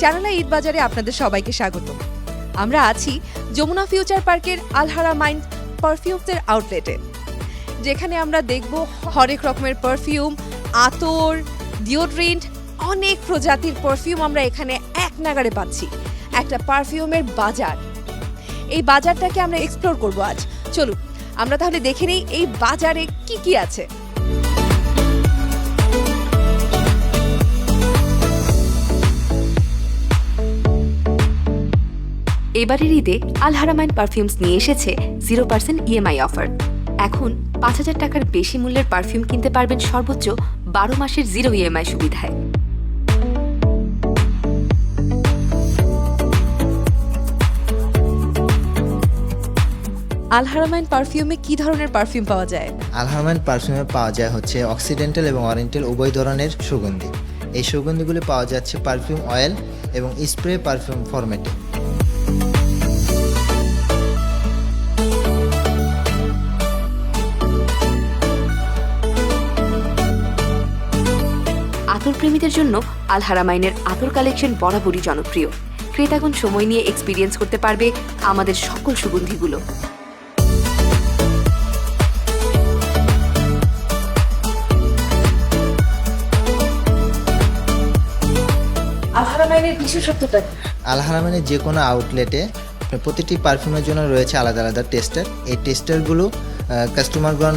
চ্যানেলা ঈদ বাজারে আপনাদের সবাইকে স্বাগত। আমরা আছি যমুনা ফিউচার পার্কের আলহারা মাইন্ড পারফিউমসের আউটলেটে যেখানে আমরা দেখব হরেক রকমের পারফিউম আতর ডিওড্রেন্ট অনেক প্রজাতির পারফিউম আমরা এখানে এক নাগাড়ে পাচ্ছি। একটা পারফিউমের বাজার। এই বাজারটাকে আমরা এক্সপ্লোর করব আজ। চলুন, আমরা তাহলে দেখে নিই এই বাজারে কি কি আছে। এবারের ঈদে আলহারামাইন পারফিউমস নিয়ে এসেছে জিরো পার্সেন্ট ইএমআই অফার। এখন পাঁচ হাজার টাকার বেশি মূল্যের পারফিউম কিনতে পারবেন সর্বোচ্চ বারো মাসের জিরো ইএমআই সুবিধায়। আলহারামাইন পারফিউমে কি ধরনের পারফিউম পাওয়া যায়? আলহারামাইন পারফিউমে পাওয়া যায় হচ্ছে অক্সিডেন্টাল এবং অরিয়েন্টাল উভয় ধরনের সুগন্ধি। এই সুগন্ধিগুলি পাওয়া যাচ্ছে পারফিউম অয়েল এবং স্প্রে পারফিউম ফরম্যাটে। প্রেমীদের জন্য আলহারামাইনের আতর কালেকশন বরাবরই জনপ্রিয়। ক্রেতাগণ সময় নিয়ে এক্সপিরিয়েন্স করতে পারবে আমাদের সকল সুগন্ধিগুলো। আলহারামাইনের? যে কোনো আউটলেটে প্রতিটি পারফিউমের জন্য রয়েছে আলাদা আলাদা টেস্টার এই টেস্টারগুলো কাস্টমারগণ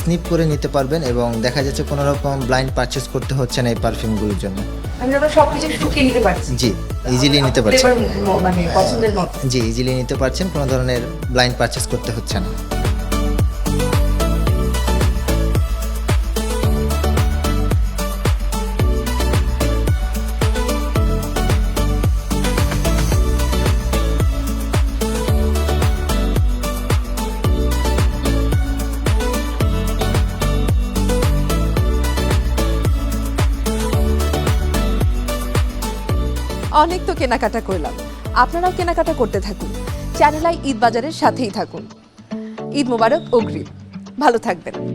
স্নিপ করে নিতে পারবেন এবং দেখা যাচ্ছে কোনো রকম ব্লাইন্ড পারচেস করতে হচ্ছে না এই পারফিউমগুলোর জন্য। জি ইজিলি নিতে পারছেন। মানে জি ইজিলি নিতে পারছেন কোনো ধরনের ব্লাইন্ড পারচেস করতে হচ্ছে না। অনেক তো কেনাকাটা করলাম। আপনারাও কেনাকাটা করতে থাকুন। চ্যানেল আই ঈদ বাজারের সাথেই থাকুন। ঈদ মোবারক, অগ্রিম। ভালো থাকবেন।